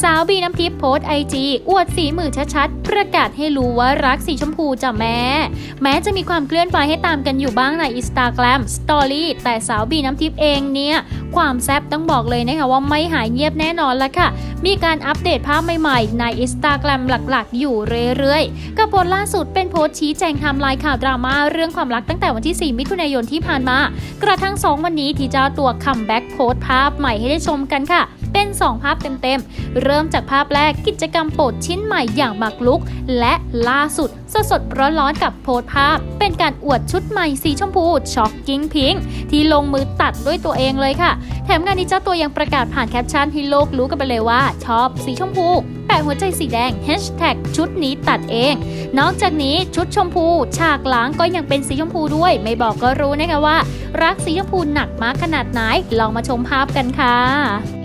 สาวบีน้ำทิพย์โพสไอจีอวดสีมือชัดๆ ประกาศให้รู้ว่ารักสีชมพูจ้ะแม่ แม้จะมีความเคลื่อนไหวให้ตามกันอยู่บ้างในอินสตาแกรมสตอรี่แต่สาวบีน้ำทิพย์เองเนี่ย ความแซ่บต้องบอกเลยนะคะว่าไม่หายเงียบแน่นอนละค่ะ มีการอัปเดตภาพใหม่ๆ ในอินสตาแกรมหลักๆ อยู่เรื่อยๆกับโพสล่าสุดเป็นโพสชี้แจงไทม์ไลน์ข่าวดราม่าเรื่องความรักตั้งแต่วันที่ 4 มิถุนายนที่ผ่านมา กระทั่ง 2 วันนี้ที่เจ้าตัวคัมแบ็กโพสภาพใหม่ให้ได้ชมกันค่ะ เป็น 2 ภาพเต็มๆ เริ่มจากภาพแรกกิจกรรมโปรดชิ้นใหม่อย่างหมากลุก และล่าสุดสดสดๆร้อนๆกับโพสภาพ เป็นการอวดชุดใหม่สีชมพูช็อกกิ้งพิงที่ลงมือตัดด้วยตัวเองเลยค่ะ แถมงานนี้เจ้าตัวยังประกาศผ่านแคปชั่นให้โลกรู้กันไปเลยว่า ชอบสีชมพูแปะหัวใจสีแดง Hashtag ชุดนี้ตัดเอง นอกจากนี้ชุดชมพู ฉากหลังก็ยังเป็นสีชมพูด้วย ไม่บอกก็รู้นะคะว่า รักสีชมพูหนักมากขนาดไหนลองมาชมภาพกันค่ะ